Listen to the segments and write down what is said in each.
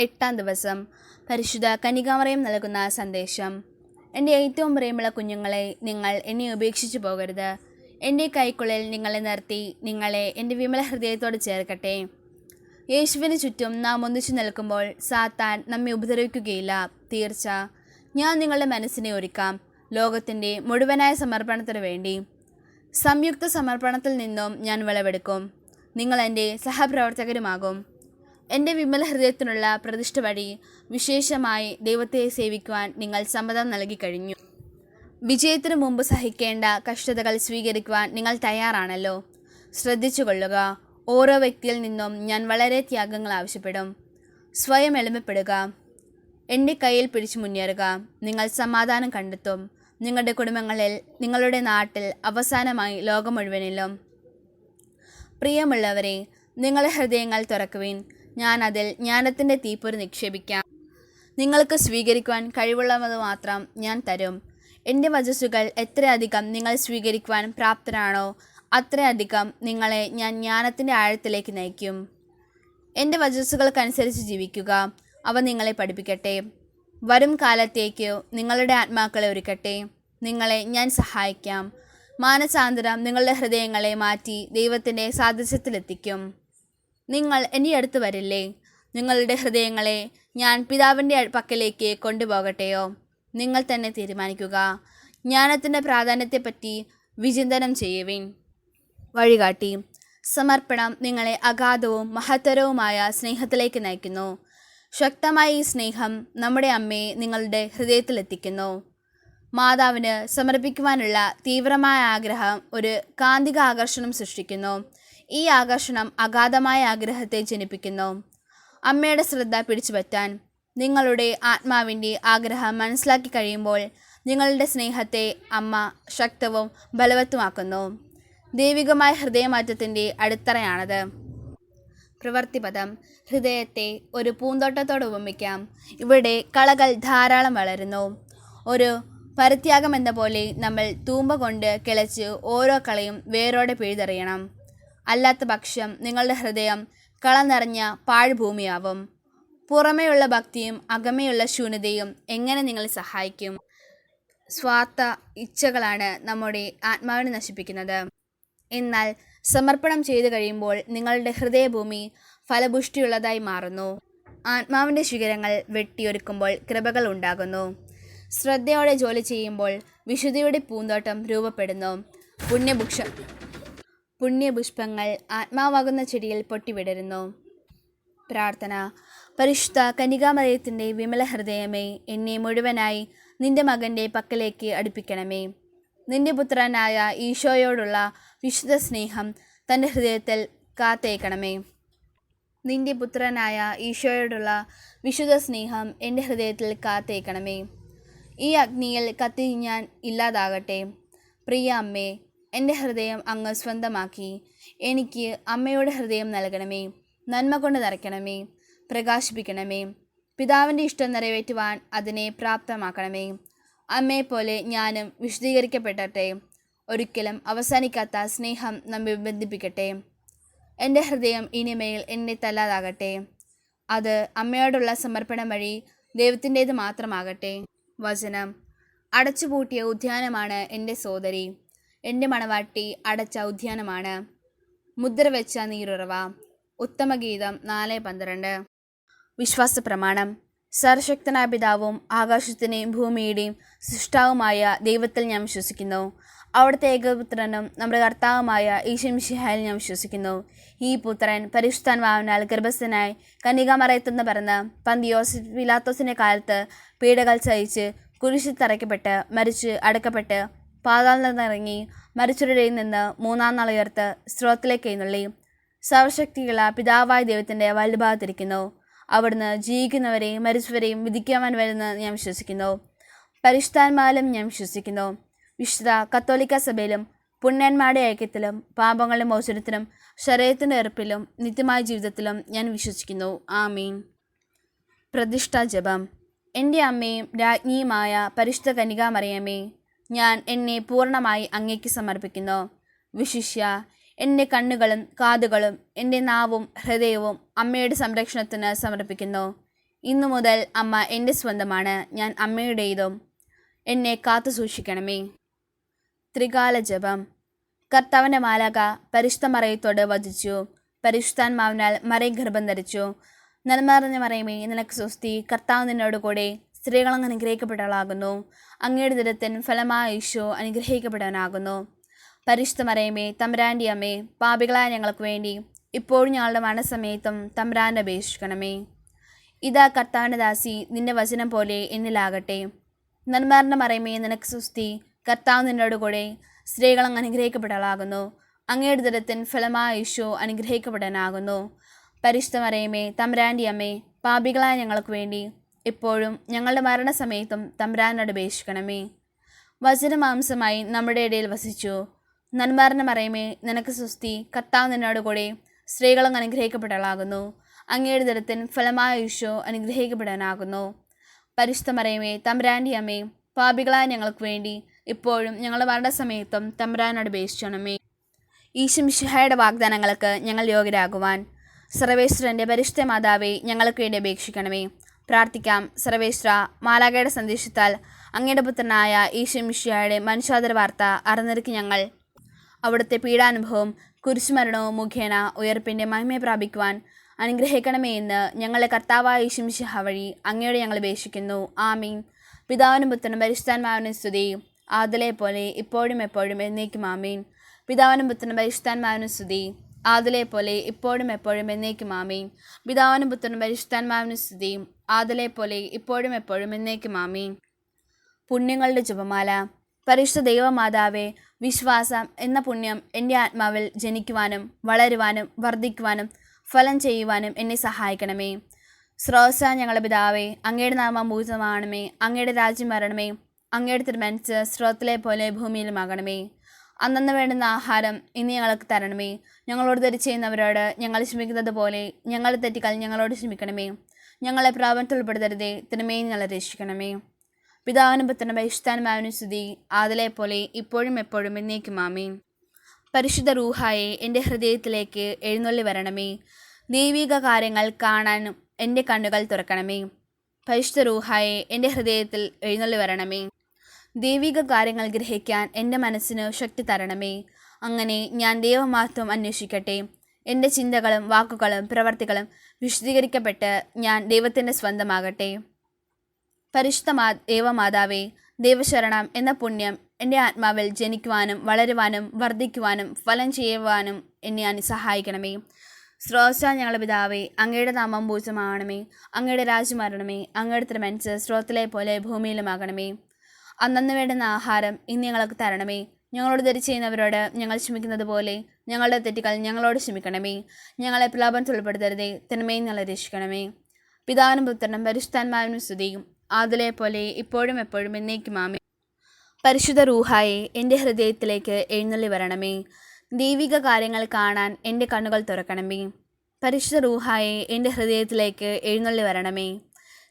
എട്ടാം ദിവസം. പരിശുദ്ധ കനികാമറയും നൽകുന്ന സന്ദേശം. എന്റെ ഏറ്റവും പ്രിയമുള്ള കുഞ്ഞുങ്ങളെ നിങ്ങൾ എന്നെ ഉപേക്ഷിച്ചു പോകരുത്. എന്റെ കൈക്കുള്ളിൽ നിങ്ങളെ നിർത്തി നിങ്ങളെ എന്റെ വിമല ഹൃദയത്തോട് ചേർക്കട്ടെ. യേശുവിന് ചുറ്റും നാം ഒന്നിച്ചു നിൽക്കുമ്പോൾ സാത്താൻ നമ്മെ ഉപദ്രവിക്കുകയില്ല. തീർച്ച. ഞാൻ നിങ്ങളുടെ മനസ്സിനെ ഒരുക്കാം. ലോകത്തിന്റെ മുഴുവനായ സമർപ്പണത്തിന് വേണ്ടി. സംയുക്ത സമർപ്പണത്തിൽ നിന്നും ഞാൻ വിളവെടുക്കും. നിങ്ങൾ എന്റെ സഹപ്രവർത്തകരുമാകും. എന്റെ വിമല ഹൃദയത്തിനുള്ള പ്രതിഷ്ഠ വഴി വിശേഷമായി ദൈവത്തെ സേവിക്കുവാൻ നിങ്ങൾ സമ്മതം നൽകി കഴിഞ്ഞു. വിജയത്തിനു മുമ്പ് സഹിക്കേണ്ട കഷ്ടതകൾ സ്വീകരിക്കുവാൻ നിങ്ങൾ തയ്യാറാണല്ലോ. ശ്രദ്ധിച്ചു കൊള്ളുക ഓരോ വ്യക്തിയിൽ നിന്നും ഞാൻ വളരെ ത്യാഗങ്ങൾ ആവശ്യപ്പെടും. സ്വയം എളിമപ്പെടുക. എന്റെ കയ്യിൽ പിടിച്ചു മുന്നേറുക. നിങ്ങൾ സമാധാനം കണ്ടെത്തും. നിങ്ങളുടെ കുടുംബങ്ങളിൽ നിങ്ങളുടെ നാട്ടിൽ അവസാനമായി ലോകം മുഴുവനിലും. പ്രിയമുള്ളവരെ നിങ്ങളുടെ ഹൃദയങ്ങൾ തുറക്കുവിൻ. ഞാൻ അതിൽ ജ്ഞാനത്തിന്റെ തീപ്പൊരി നിക്ഷേപിക്കാം. നിങ്ങൾക്ക് സ്വീകരിക്കുവാൻ കഴിവുള്ളത് മാത്രം ഞാൻ തരും. എന്റെ വചസ്സുകൾ എത്രയധികം നിങ്ങൾ സ്വീകരിക്കുവാൻ പ്രാപ്തരാണോ അത്രയധികം നിങ്ങളെ ഞാൻ ജ്ഞാനത്തിന്റെ ആഴത്തിലേക്ക് നയിക്കും. എന്റെ വചസ്സുകൾക്കനുസരിച്ച് ജീവിക്കുക. അവ നിങ്ങളെ പഠിപ്പിക്കട്ടെ. വരും കാലത്തേക്ക് നിങ്ങളുടെ ആത്മാക്കളെ ഒരുക്കട്ടെ. നിങ്ങളെ ഞാൻ സഹായിക്കാം. മാനസാന്തരം നിങ്ങളുടെ ഹൃദയങ്ങളെ മാറ്റി ദൈവത്തിന്റെ സാദൃശ്യത്തിലെത്തിക്കും. നിങ്ങൾ എന്റെ അടുത്ത് വരില്ലേ? നിങ്ങളുടെ ഹൃദയങ്ങളെ ഞാൻ പിതാവിന്റെ പക്കലേക്ക് കൊണ്ടുപോകട്ടെയോ? നിങ്ങൾ തന്നെ തീരുമാനിക്കുക. ജ്ഞാനത്തിന്റെ പ്രാധാന്യത്തെപ്പറ്റി വിചിന്തനം ചെയ്യുവിൻ. വഴികാട്ടി. സമർപ്പണം നിങ്ങളെ അഗാധവും മഹത്തരവുമായ സ്നേഹത്തിലേക്ക് നയിക്കുന്നു. ശക്തമായ ഈ സ്നേഹം നമ്മുടെ അമ്മയെ നിങ്ങളുടെ ഹൃദയത്തിലെത്തിക്കുന്നു. മാതാവിന് സമർപ്പിക്കുവാനുള്ള തീവ്രമായ ആഗ്രഹം ഒരു കാന്തിക ആകർഷണം സൃഷ്ടിക്കുന്നു. ഈ ആകർഷണം അഗാധമായ ആഗ്രഹത്തെ ജനിപ്പിക്കുന്നു. അമ്മയുടെ ശ്രദ്ധ പിടിച്ചുപറ്റാൻ നിങ്ങളുടെ ആത്മാവിന്റെ ആഗ്രഹം മനസ്സിലാക്കി കഴിയുമ്പോൾ നിങ്ങളുടെ സ്നേഹത്തെ അമ്മ ശക്തവും ബലവത്തുമാക്കുന്നു. ദൈവികമായ ഹൃദയമാറ്റത്തിന്റെ അടിത്തറയാണത്. പ്രവർത്തിപദം ഹൃദയത്തെ ഒരു പൂന്തോട്ടത്തോട് ഉപമിക്കാം. ഇവിടെ കളകൾ ധാരാളം വളരുന്നു. ഒരു പരിത്യാഗം എന്ന പോലെ നമ്മൾ തൂമ്പ കൊണ്ട് കിളച്ച് ഓരോ കളയും വേരോടെ പിഴുതെറിയണം. അല്ലാത്ത പക്ഷം നിങ്ങളുടെ ഹൃദയം കള നിറഞ്ഞ പാഴ്ഭൂമിയാവും. പുറമേയുള്ള ഭക്തിയും അകമേയുള്ള ശൂന്യതയും എങ്ങനെ നിങ്ങളെ സഹായിക്കും? സ്വാർത്ഥ ഇച്ഛകളാണ് നമ്മുടെ ആത്മാവിനെ നശിപ്പിക്കുന്നത്. എന്നാൽ സമർപ്പണം ചെയ്തു കഴിയുമ്പോൾ നിങ്ങളുടെ ഹൃദയഭൂമി ഫലപുഷ്ടിയുള്ളതായി മാറുന്നു. ആത്മാവിന്റെ ശിഖരങ്ങൾ വെട്ടിയൊരുക്കുമ്പോൾ കൃപകൾ ഉണ്ടാകുന്നു. ശ്രദ്ധയോടെ ജോലി ചെയ്യുമ്പോൾ വിശുദ്ധിയുടെ പൂന്തോട്ടം രൂപപ്പെടുന്നു. പുണ്യഭുക്ഷ പുണ്യപുഷ്പങ്ങൾ ആത്മാവാകുന്ന ചെടിയിൽ പൊട്ടിവിടരുന്നു. പ്രാർത്ഥന. പരിശുദ്ധ കനികാമലയത്തിന്റെ വിമല ഹൃദയമേ എന്നെ മുഴുവനായി നിന്റെ മകന്റെ പക്കലേക്ക് അടുപ്പിക്കണമേ. നിന്റെ പുത്രനായ ഈശോയോടുള്ള വിശുദ്ധ സ്നേഹം തന്റെ ഹൃദയത്തിൽ കാത്തേക്കണമേ. നിന്റെ പുത്രനായ ഈശോയോടുള്ള വിശുദ്ധ സ്നേഹം എന്റെ ഹൃദയത്തിൽ കാത്തേക്കണമേ. ഈ അഗ്നിയിൽ കത്തി ഞാൻ ഇല്ലാതാകട്ടെ. പ്രിയ അമ്മേ എന്റെ ഹൃദയം അങ്ങ് സ്വന്തമാക്കി. എനിക്ക് അമ്മയുടെ ഹൃദയം നൽകണമേ. നന്മ കൊണ്ട് നിറയ്ക്കണമേ പ്രകാശിപ്പിക്കണമേ. പിതാവിന്റെ ഇഷ്ടം നിറവേറ്റുവാൻ അതിനെ പ്രാപ്തമാക്കണമേ. അമ്മയെപ്പോലെ ഞാനും വിശദീകരിക്കപ്പെടട്ടെ ഒരിക്കലും അവസാനിക്കാത്ത സ്നേഹം നമ്മെ ബന്ധിപ്പിക്കട്ടെ. എന്റെ ഹൃദയം ഇനിമേൽ എന്നെ തല്ലാതാകട്ടെ. അത് അമ്മയോടുള്ള സമർപ്പണം വഴി ദൈവത്തിന്റേത് മാത്രമാകട്ടെ. വചനം. അടച്ചുപൂട്ടിയ ഉദ്യാനമാണ് എന്റെ സോദരി. എന്റെ മണവാട്ടി അടച്ച ഉദ്യാനമാണ്. മുദ്ര വെച്ച നീരുറവ. ഉത്തമഗീതം നാല് പന്ത്രണ്ട്. വിശ്വാസ പ്രമാണം സർവശക്തനായ പിതാവും ആകാശത്തിനെയും ഭൂമിയുടെയും സൃഷ്ടാവുമായ ദൈവത്തിൽ ഞാൻ വിശ്വസിക്കുന്നു. അവിടുത്തെ ഏകപുത്രനും നമ്മുടെ കർത്താവുമായ ഈശംഷിഹായിൽ ഞാൻ വിശ്വസിക്കുന്നു. ഈ പുത്രൻ പരിശുദ്ധാൻവാവിനാൽ ഗർഭസ്ഥനായി കന്യകാമറയത്തുനിന്ന് പറഞ്ഞ് പന്തിയോസ് പിലാത്തോസിന്റെ കാലത്ത് പീഡകൾ സഹിച്ച് കുരിശിൽ തറയ്ക്കപ്പെട്ട് മരിച്ച് അടക്കപ്പെട്ട് പാതാളിൽ നിന്നിറങ്ങി മരിച്ചവരുടെ നിന്ന് മൂന്നാം നാൾ ഉയർത്ത് സ്രോത്തിലേക്ക് എഴുന്നള്ളി. സർവശക്തിയുള്ള പിതാവായ ദൈവത്തിന്റെ വലുഭാഗത്തിരിക്കുന്നു അവിടുന്ന് ജീവിക്കുന്നവരെയും മരിച്ചവരെയും വിധിക്കുവാൻ വരുന്ന ഞാൻ വിശ്വസിക്കുന്നു. പരിഷ്ഠാന്മാരിലും ഞാൻ വിശ്വസിക്കുന്നു. വിശുദ്ധ കത്തോലിക്ക സഭയിലും പുണ്യന്മാരുടെ ഐക്യത്തിലും പാപങ്ങളുടെ മോചനത്തിലും ശരീരത്തിന്റെ എറുപ്പിലും നിത്യമായ ജീവിതത്തിലും ഞാൻ വിശ്വസിക്കുന്നു. ആമീൻ. പ്രതിഷ്ഠാ ജപം. എന്റെ അമ്മയും രാജ്ഞിയുമായ പരിശുദ്ധ കനികാമറിയമേ ഞാൻ എന്നെ പൂർണമായി അങ്ങേക്ക് സമർപ്പിക്കുന്നു. വിശിഷ്യ എന്റെ കണ്ണുകളും കാതുകളും എന്റെ നാവും ഹൃദയവും അമ്മയുടെ സംരക്ഷണത്തിന് സമർപ്പിക്കുന്നു. ഇന്നു മുതൽ അമ്മ എന്റെ സ്വന്തമാണ് ഞാൻ അമ്മയുടേതും എന്നെ കാത്തു സൂക്ഷിക്കണമേ. ത്രികാല ജപം. കർത്താവിന്റെ മാലാക പരിശുദ്ധ മറയത്തോട് വധിച്ചു പരിശുദ്ധാത്മാവിനാൽ മറയും ഗർഭം ധരിച്ചു. നന്മറിഞ്ഞ മറയമേ നിനക്ക് സ്വസ്തി. കർത്താവ് നിന്നോട് കൂടെ സ്ത്രീകളങ്ങ് അനുഗ്രഹിക്കപ്പെട്ടവളാകുന്നു. അങ്ങയുടെ ദിനത്തിൻ ഫലമായ ഈശോ അനുഗ്രഹിക്കപ്പെടാനാകുന്നു പരിശുദ്ധ തമ്പുരാന്റെ അമ്മേ പാപികളായ ഞങ്ങൾക്ക് വേണ്ടി ഇപ്പോഴും ഞങ്ങളുടെ മരണസമയത്തും തമ്പുരാന്റെ അപേക്ഷിക്കണമേ. ഇതാ കർത്താവിന്റെ ദാസി നിന്റെ വചനം പോലെ എന്നിലാകട്ടെ. നന്മാരന്റെ മറയമേ നിനക്ക് സുസ്തി കർത്താവ് നിന്നോട് കൂടെ സ്ത്രീകൾ അങ്ങ് അനുഗ്രഹിക്കപ്പെട്ടവളാകുന്നു. അങ്ങയുടെ ദിനത്തിൻ ഫലമായ ഈശോ അനുഗ്രഹിക്കപ്പെടാനാകുന്നു പരിശുദ്ധ തമ്പുരാന്റെ അമ്മേ പാപികളായ ഞങ്ങൾക്ക് വേണ്ടി ഇപ്പോഴും ഞങ്ങളുടെ മരണസമയത്തും തമ്പുരാനോട് അപേക്ഷിക്കണമേ. വചനമാംസമായി നമ്മുടെ ഇടയിൽ വസിച്ചു. നന്മാരനെ മറയമേ നിനക്ക് സുസ്തി കർത്താവ് നിന്നോട് കൂടെ സ്ത്രീകളും അനുഗ്രഹിക്കപ്പെട്ടവളാകുന്നു. അങ്ങയുടെ ദിനത്തിൻ ഫലമായ ഈശോ അനുഗ്രഹിക്കപ്പെടാനാകുന്നു. പരിശുദ്ധ മറയമേ തമ്പുരാന്റെ അമ്മേ പാപികളായ ഞങ്ങൾക്ക് വേണ്ടി ഇപ്പോഴും ഞങ്ങളുടെ മരണസമയത്തും തമ്പുരാനോട് അപേക്ഷിക്കണമേ. ഈശുമിഷിഹായുടെ വാഗ്ദാനങ്ങൾക്ക് ഞങ്ങൾ യോഗ്യരാകുവാൻ. സർവേശ്വരന്റെ പരിശുദ്ധ മാതാവെ ഞങ്ങൾക്ക് വേണ്ടി അപേക്ഷിക്കണമേ. പ്രാർത്ഥിക്കാം. സർവേശ്വര മാലാകയുടെ സന്ദേശത്താൽ അങ്ങയുടെ പുത്രനായ ഈശുമിഷിഹായുടെ മനുഷ്യാതര വാർത്ത അറിഞ്ഞിരിക്കും ഞങ്ങൾ. അവിടുത്തെ പീഡാനുഭവം കുരിശുമരണവും മുഖേന ഉയർപ്പിന്റെ മഹിമയെ പ്രാപിക്കുവാൻ അനുഗ്രഹിക്കണമേ എന്ന് ഞങ്ങളെ കർത്താവായ ഈശുമിഷിഹ വഴി അങ്ങയോട് ഞങ്ങൾ അപേക്ഷിക്കുന്നു. ആമീൻ. പിതാവിനും പുത്രനും പരിശുദ്ധാൻമാവിനും സ്തുതി. ആതിലെ പോലെ ഇപ്പോഴും എപ്പോഴും എന്നേക്കും ആമീൻ. പിതാവിനും പുത്രനും പരിശുദ്ധാൻമാവിനും സ്തുതി. ആദിലെ പോലെ ഇപ്പോഴും എപ്പോഴും എന്നേക്കും ആമീൻ. പിതാവിനും പുത്രനും പരിശുദ്ധാത്മാവിനും സ്തുതിയും. ആദലെ പോലെ ഇപ്പോഴും എപ്പോഴും എന്നേക്കും ആമീൻ. പുണ്യങ്ങളുടെ ജപമാല. പരിശുദ്ധ ദൈവമാതാവേ വിശ്വാസം എന്ന പുണ്യം എന്റെ ആത്മാവിൽ ജനിക്കുവാനും വളരുവാനും വർദ്ധിക്കുവാനും ഫലം ചെയ്യുവാനും എന്നെ സഹായിക്കണമേ. സ്രോസ ഞങ്ങളുടെ പിതാവേ അങ്ങയുടെ നാമം ഭൂതമാണമേ അങ്ങയുടെ രാജ്യം വരണമേ അങ്ങയുടെ തിരുമനസ് സ്രോത്തിലെ പോലെ ഭൂമിയിലുമാകണമേ അന്നന്ന് വേണ്ടുന്ന ആഹാരം ഇനി ഞങ്ങൾക്ക് തരണമേ. ഞങ്ങളോട് തെറ്റ് ചെയ്യുന്നവരോട് ഞങ്ങൾ ക്ഷമിക്കുന്നത് പോലെ ഞങ്ങൾ തെറ്റിക്കാൽ ഞങ്ങളോട് ക്ഷമിക്കണമേ. ഞങ്ങളെ പ്രാപനത്തിൽ ഉൾപ്പെടുത്തരുതേ. തിരുമേ ഞങ്ങളെ രക്ഷിക്കണമേ. പിതാവിനും പുത്രനും പരിശുദ്ധാനുമാവിനും സ്തുതി. ആദിലെ പോലെ ഇപ്പോഴും എപ്പോഴും എന്നേക്കും ആമീൻ. പരിശുദ്ധ റൂഹായെ എന്റെ ഹൃദയത്തിലേക്ക് എഴുന്നള്ളി വരണമേ. ദൈവിക കാര്യങ്ങൾ കാണാനും എന്റെ കണ്ണുകൾ തുറക്കണമേ. പരിശുദ്ധ റൂഹായെ എന്റെ ഹൃദയത്തിൽ എഴുന്നള്ളി വരണമേ. ദൈവിക കാര്യങ്ങൾ ഗ്രഹിക്കാൻ എന്റെ മനസ്സിന് ശക്തി തരണമേ. അങ്ങനെ ഞാൻ ദൈവമഹത്വം അന്വേഷിക്കട്ടെ. എന്റെ ചിന്തകളും വാക്കുകളും പ്രവർത്തികളും വിശദീകരിക്കപ്പെട്ട് ഞാൻ ദൈവത്തിന്റെ സ്വന്തമാകട്ടെ. പരിശുദ്ധ മാ ദേവമാതാവേ ദൈവശരണം എന്ന പുണ്യം എന്റെ ആത്മാവിൽ ജനിക്കുവാനും വളരുവാനും വർദ്ധിക്കുവാനും ഫലം ചെയ്യുവാനും എന്നെ അനു സഹായിക്കണമേ. സ്രോത ഞങ്ങളുടെ പിതാവേ അങ്ങയുടെ നാമം പൂജമാകണമേ അങ്ങയുടെ രാജ്യം അങ്ങയുടെ തിരുമനസ് സ്രോത്തിലെ പോലെ ഭൂമിയിലുമാകണമേ. അന്നന്ന് വേണ്ടുന്ന ആഹാരം ഇന്ന് ഞങ്ങൾക്ക് തരണമേ. ഞങ്ങളോട് തെറ്റ് ചെയ്യുന്നവരോട് ഞങ്ങൾ ക്ഷമിക്കുന്നത് പോലെ ഞങ്ങളുടെ തെറ്റുകൾ ഞങ്ങളോട് ക്ഷമിക്കണമേ. ഞങ്ങളെ പ്രലാപനത്തിൽ ഉൾപ്പെടുത്തരുതേ തിന്മയും ഞങ്ങളെ രക്ഷിക്കണമേ. പിതാവിനും പുത്രനും പരിശുദ്ധാന്മാവിനും സ്തുതിയും. ആദിലെ പോലെ ഇപ്പോഴും എപ്പോഴും എന്നേക്കും. ആമേ പരിശുദ്ധ റൂഹായെ എന്റെ ഹൃദയത്തിലേക്ക് എഴുന്നള്ളി വരണമേ. ദൈവിക കാര്യങ്ങൾ കാണാൻ എന്റെ കണ്ണുകൾ തുറക്കണമേ. പരിശുദ്ധ റൂഹായെ എന്റെ ഹൃദയത്തിലേക്ക് എഴുന്നള്ളി വരണമേ.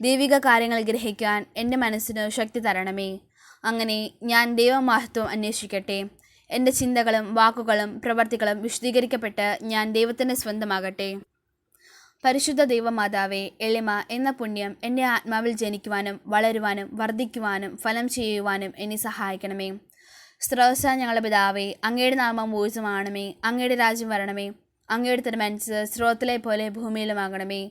ദൈവിക കാര്യങ്ങൾ ഗ്രഹിക്കാൻ എന്റെ മനസ്സിന് ശക്തി തരണമേ. അങ്ങനെ ഞാൻ ദൈവമഹത്വം അന്വേഷിക്കട്ടെ. എന്റെ ചിന്തകളും വാക്കുകളും പ്രവർത്തികളും വിശദീകരിക്കപ്പെട്ട് ഞാൻ ദൈവത്തിന്റെ സ്വന്തമാകട്ടെ. പരിശുദ്ധ ദൈവമാതാവേ എളിമ എന്ന പുണ്യം എന്റെ ആത്മാവിൽ ജനിക്കുവാനും വളരുവാനും വർദ്ധിക്കുവാനും ഫലം ചെയ്യുവാനും എന്നെ സഹായിക്കണമേ. സ്രോസ ഞങ്ങളുടെ പിതാവേ അങ്ങയുടെ നാമം ഊർജമാണമേ അങ്ങയുടെ രാജ്യം വരണമേ അങ്ങയുടെ തിരുമനസ് സ്രോത്തിലെ പോലെ ഭൂമിയിലുമാകണമേ.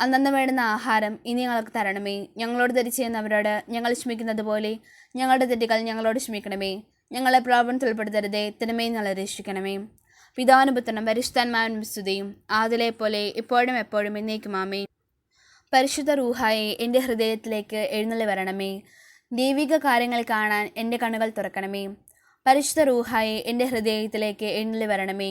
അന്നന്ന് വേണ്ടുന്ന ആഹാരം ഇനി ഞങ്ങൾക്ക് തരണമേ. ഞങ്ങളോട് തെറ്റ് ചെയ്യുന്നവരോട് ഞങ്ങൾ ക്ഷമിക്കുന്നത് പോലെ ഞങ്ങളുടെ തെറ്റുകൾ ഞങ്ങളോട് ക്ഷമിക്കണമേ. ഞങ്ങളെ പ്രലോഭനത്തിൽ ഉൾപ്പെടുത്തരുതേ തിന്മയെ ഞങ്ങളെ രക്ഷിക്കണമേ. പിതാനുപുത്രനും പരിശുദ്ധന്മാരും സ്തുതിയും ആദിലെ പോലെ ഇപ്പോഴും എപ്പോഴും എന്നേക്കും. ആമേ പരിശുദ്ധ റൂഹായെ എന്റെ ഹൃദയത്തിലേക്ക് എഴുന്നള്ളി വരണമേ. ദൈവിക കാര്യങ്ങൾ കാണാൻ എന്റെ കണ്ണുകൾ തുറക്കണമേ. പരിശുദ്ധ റൂഹായെ എന്റെ ഹൃദയത്തിലേക്ക് എഴുന്നള്ളി വരണമേ.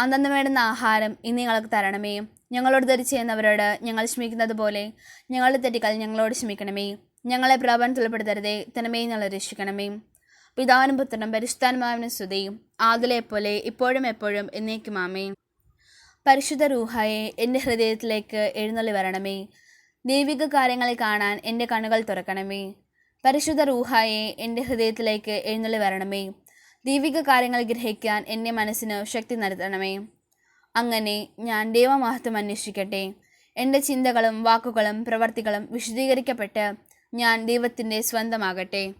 അന്നന്ന് വേണ്ടുന്ന ആഹാരം ഇന്ന് ഞങ്ങൾക്ക് തരണമേ. ഞങ്ങളോട് ധരിച്ചു ചെയ്യുന്നവരോട് ഞങ്ങൾ ക്ഷമിക്കുന്നത് പോലെ. ഞങ്ങളുടെ തെറ്റുകൾ ഞങ്ങളോട് ക്ഷമിക്കണമേ. ഞങ്ങളെ പ്രലോഭനത്തിൽ ഉൾപ്പെടുത്തരുതേ തനമേ ഞങ്ങളെ രക്ഷിക്കണമേ. പിതാവിനും പുത്രനും പരിശുദ്ധാനുമാവിന് സ്തുതിയും ആദിലെ പോലെ ഇപ്പോഴും എപ്പോഴും എന്നേക്കും ആമേ പരിശുദ്ധ റൂഹായെ എന്റെ ഹൃദയത്തിലേക്ക് എഴുന്നള്ളി വരണമേ. ദൈവിക കാര്യങ്ങളെ കാണാൻ എന്റെ കണ്ണുകൾ തുറക്കണമേ. പരിശുദ്ധ റൂഹായെ എന്റെ ഹൃദയത്തിലേക്ക് എഴുന്നള്ളി വരണമേ. ദൈവിക കാര്യങ്ങൾ ഗ്രഹിക്കാൻ എന്റെ മനസ്സിന് ശക്തി നൽകണമേ. അങ്ങനെ ഞാൻ ദൈവമഹത്വം അന്വേഷിക്കട്ടെ. എന്റെ ചിന്തകളും വാക്കുകളും പ്രവർത്തികളും വിശദീകരിക്കപ്പെട്ട് ഞാൻ ദൈവത്തിന്റെ സ്വന്തമാകട്ടെ.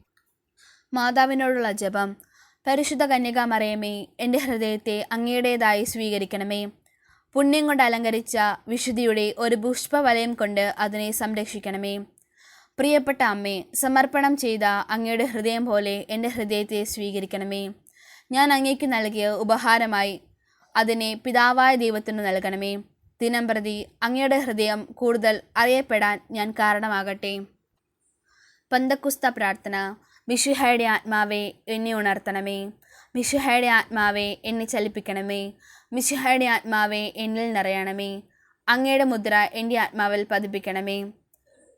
മാതാവിനോടുള്ള ജപം. പരിശുദ്ധ കന്യക മറിയമേ എന്റെ ഹൃദയത്തെ അങ്ങയുടേതായി സ്വീകരിക്കണമേ. പുണ്യം കൊണ്ട് അലങ്കരിച്ച വിശുദ്ധിയുടെ ഒരു പുഷ്പവലയം കൊണ്ട് അതിനെ സംരക്ഷിക്കണമേ. പ്രിയപ്പെട്ട അമ്മേ സമർപ്പണം ചെയ്ത അങ്ങയുടെ ഹൃദയം പോലെ എന്റെ ഹൃദയത്തെ സ്വീകരിക്കണമേ. ഞാൻ അങ്ങേക്ക് നൽകിയ ഉപഹാരമായി അതിനെ പിതാവായ ദൈവത്തിന് നൽകണമേ. ദിനം പ്രതി അങ്ങയുടെ ഹൃദയം കൂടുതൽ അറിയപ്പെടാൻ ഞാൻ കാരണമാകട്ടെ. പന്തക്കുസ്ത പ്രാർത്ഥന മിഷുഹയുടെ ആത്മാവെ എന്നെ ഉണർത്തണമേ. മിഷുഹയുടെ ആത്മാവെ എന്നെ ചലിപ്പിക്കണമേ. മിഷുഹയുടെ ആത്മാവെ എന്നിൽ നിറയണമേ. അങ്ങയുടെ മുദ്ര എന്റെ ആത്മാവിൽ പതിപ്പിക്കണമേ.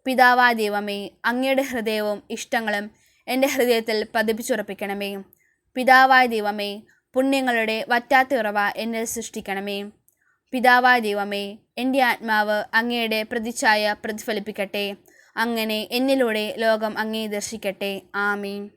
പിതാവാ ദൈവമേ അങ്ങയുടെ ഹൃദയവും ഇഷ്ടങ്ങളും എന്റെ ഹൃദയത്തിൽ പതിപ്പിച്ചുറപ്പിക്കണമേ. പിതാവായ ദൈവമേ പുണ്യങ്ങളുടെ വറ്റാത്ത ഉറവ എന്നിൽ സൃഷ്ടിക്കണമേ. പിതാവായ ദൈവമേ എന്റെ ആത്മാവ് അങ്ങയുടെ പ്രതിച്ഛായ പ്രതിഫലിപ്പിക്കട്ടെ. അങ്ങനെ എന്നിലൂടെ ലോകം അങ്ങേ ദർശിക്കട്ടെ. ആമീൻ.